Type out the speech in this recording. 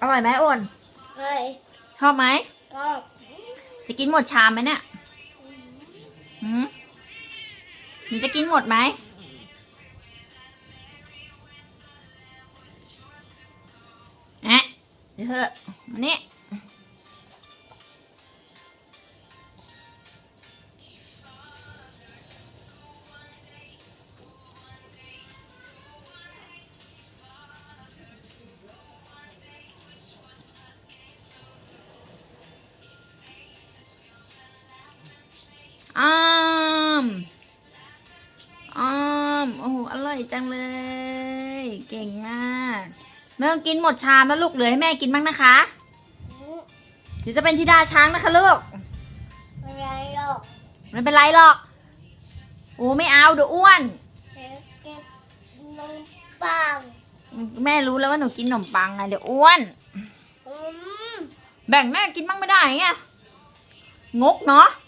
อร่อยไหมอ้นเฮ้ยชอบไหมก็จะกินหมดชามไหมเนี่ยหืมหนูจะกินหมดไหมแอะเดี๋ยวเถอะมานี่ อ้ามอ้ามโอ้โหอร่อยจังเลย เก่งมากไม่ต้องกินหมดชามแล้วลูกเหลือให้แม่กินบ้างนะคะเดี๋ยวจะเป็นธิดาช้างนะคะลูกอะไรหรอกไม่เป็นไรหรอกโอ้ไม่เอาเดี๋ยวอ้วนเก็บเก็บนมปังแม่รู้แล้วว่าหนูกินขนมปังไงเดี๋ยวอ้วนอืมแบ่งแม่กินบ้างไม่ได้ไงงกเนาะเ